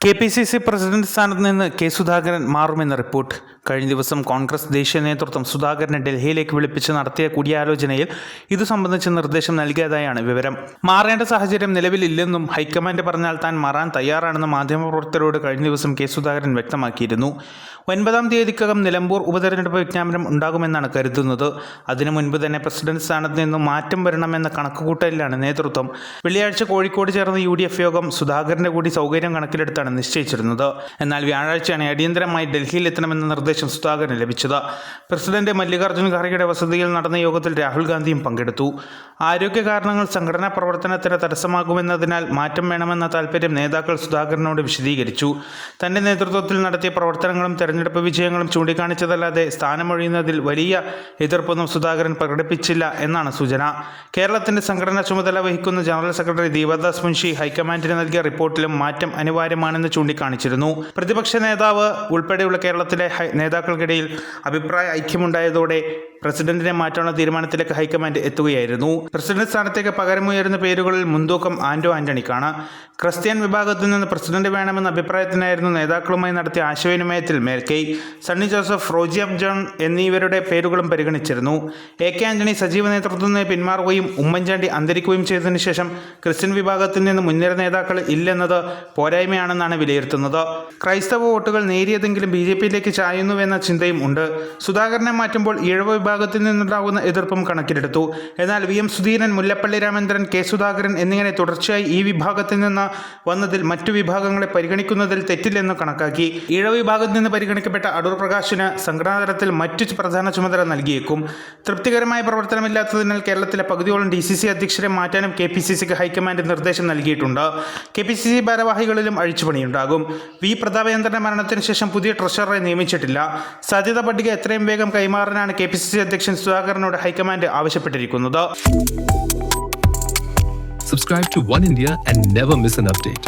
K P C C president സ്ഥാനത്ത് നിന്ന് K Sudhakaran മാറുമെന്ന report കഴിഞ്ഞ ദിവസം കോൺഗ്രസ് ദേശീയ നേതൃത്വം സുധാകരനെ ഡൽഹിയിലേക്ക് വിളിപ്പിച്ച് നടത്തിയ കൂടിയാലോചനയിൽ ഇതു സംബന്ധിച്ച് നിർദ്ദേശം നൽകിയതായാണ് വിവരം. മാറേണ്ട സാഹചര്യം നിലവിലില്ലെന്നും ഹൈക്കമാൻഡ് പറഞ്ഞാൽ താൻ മാറാൻ തയ്യാറാണെന്ന് മാധ്യമപ്രവർത്തകരോട് കഴിഞ്ഞ ദിവസം കെ സുധാകരൻ വ്യക്തമാക്കിയിരുന്നു. ഒൻപതാം തീയതിക്കകം നിലമ്പൂർ ഉപതെരഞ്ഞെടുപ്പ് വിജ്ഞാപനം ഉണ്ടാകുമെന്നാണ് കരുതുന്നത്. അതിനു മുൻപ് തന്നെ പ്രസിഡന്റ് സ്ഥാനത്ത് നിന്ന് മാറ്റം വരണമെന്ന കണക്കുകൂട്ടലിലാണ് നേതൃത്വം. വെള്ളിയാഴ്ച കോഴിക്കോട് ചേർന്ന യു ഡി എഫ് യോഗം സുധാകരന്റെ കൂടി സൗകര്യം കണക്കിലെടുത്താണ് നിശ്ചയിച്ചിരുന്നത്. എന്നാൽ വ്യാഴാഴ്ചയാണ് അടിയന്തരമായി ഡൽഹിയിൽ എത്തണമെന്ന നിർദ്ദേശം സുധാകരന് ലഭിച്ചത്. പ്രസിഡന്റ് മല്ലികാർജുൻ ഖാർഗെയുടെ വസതിയിൽ നടന്ന യോഗത്തിൽ രാഹുൽ ഗാന്ധിയും പങ്കെടുത്തു. ആരോഗ്യ കാരണങ്ങൾ സംഘടനാ പ്രവർത്തനത്തിന് തടസ്സമാകുമെന്നതിനാൽ മാറ്റം വേണമെന്ന താൽപ്പര്യം നേതാക്കൾ സുധാകരനോട് വിശദീകരിച്ചു. തന്റെ നേതൃത്വത്തിൽ നടത്തിയ പ്രവർത്തനങ്ങളും തെരഞ്ഞെടുപ്പ് വിജയങ്ങളും ചൂണ്ടിക്കാണിച്ചതല്ലാതെ സ്ഥാനമൊഴിയുന്നതിൽ വലിയ എതിർപ്പൊന്നും സുധാകരൻ പ്രകടിപ്പിച്ചില്ല എന്നാണ് സൂചന. കേരളത്തിന്റെ സംഘടനാ ചുമതല വഹിക്കുന്ന ജനറൽ സെക്രട്ടറി ദീപദാസ് മുൻഷി ഹൈക്കമാൻഡിന് നൽകിയ റിപ്പോർട്ടിലും മാറ്റം അനിവാര്യമാണെന്ന് ചൂണ്ടിക്കാണിച്ചിരുന്നു. പ്രതിപക്ഷ നേതാവ് ഉൾപ്പെടെയുള്ള കേരളത്തിലെ നേതാക്കൾക്കിടയിൽ അഭിപ്രായ ഐക്യമുണ്ടായതോടെ പ്രസിഡന്റിനെ മാറ്റാനുള്ള തീരുമാനത്തിലേക്ക് ഹൈക്കമാൻഡ് എത്തുകയായിരുന്നു. പ്രസിഡന്റ് സ്ഥാനത്തേക്ക് പകരമുയരുന്ന പേരുകളിൽ മുൻതൂക്കം ആന്റോ ആന്റണിക്കാണ്. ക്രിസ്ത്യൻ വിഭാഗത്തിൽ നിന്ന് പ്രസിഡന്റ് വേണമെന്ന അഭിപ്രായത്തിനായിരുന്നു നേതാക്കളുമായി നടത്തിയ ആശയവിനിമയത്തിൽ മേൽക്കൈ. സണ്ണി ജോസഫ് റോജിയബ് ജോൺ എന്നിവരുടെ പേരുകളും പരിഗണിച്ചിരുന്നു. എ. കെ. ആന്റണി സജീവ നിന്ന് പിന്മാറുകയും ഉമ്മൻചാണ്ടി അന്തരിക്കുകയും ചെയ്തതിനു ശേഷം ക്രിസ്ത്യൻ വിഭാഗത്തിൽ നിന്ന് മുൻനിര നേതാക്കൾ ഇല്ലെന്നത് പോരായ്മയാണെന്നാണ് വിലയിരുത്തുന്നത്. ക്രൈസ്തവ വോട്ടുകൾ നേരിയതെങ്കിലും ബി ജെ പിയിലേക്ക് ചായുന്നുവെന്ന ചിന്തയും ഉണ്ട്. സുധാകരനെ മാറ്റുമ്പോൾ ഈഴവ വിഭാഗത്തിൽ നിന്നുണ്ടാകുന്ന എതിർപ്പും കണക്കിലെടുത്തു. എന്നാൽ V M Sudheeran Mullappally Ramachandran K Sudhakaran എന്നിങ്ങനെ തുടർച്ചയായി ഈ വിഭാഗത്തിൽ നിന്ന് വന്നതിൽ മറ്റു വിഭാഗങ്ങളെ പരിഗണിക്കുന്നതിൽ തെറ്റില്ലെന്ന് കണക്കാക്കി. ഇഴ വിഭാഗത്തിൽ നിന്ന് പരിഗണിക്കപ്പെട്ട അടൂർ പ്രകാശിന് സംഘടനാതലത്തിൽ മറ്റു പ്രധാന ചുമതല നൽകിയേക്കും. തൃപ്തികരമായ പ്രവർത്തനമില്ലാത്തതിനാൽ കേരളത്തിലെ പകുതിയോളം ഡി സി സി അധ്യക്ഷരെ മാറ്റാനും കെ പി സി സിക്ക് ഹൈക്കമാൻഡ് നിർദ്ദേശം നൽകിയിട്ടുണ്ട്. കെ പി സി സി ഭാരവാഹികളിലും അഴിച്ചുപണിയുണ്ടാകും. വി പ്രതാപേന്ദ്രന്റെ മരണത്തിന് ശേഷം പുതിയ ട്രഷററെ നിയമിച്ചിട്ടില്ല. സാധ്യതാ പട്ടിക എത്രയും വേഗം കൈമാറാനാണ് കെ പി സി സി ദേശീയ അധ്യക്ഷൻ സുധാകരനോട് ഹൈക്കമാൻഡ് ആവശ്യപ്പെട്ടിരിക്കുന്നത്. Subscribe to One India and never miss an update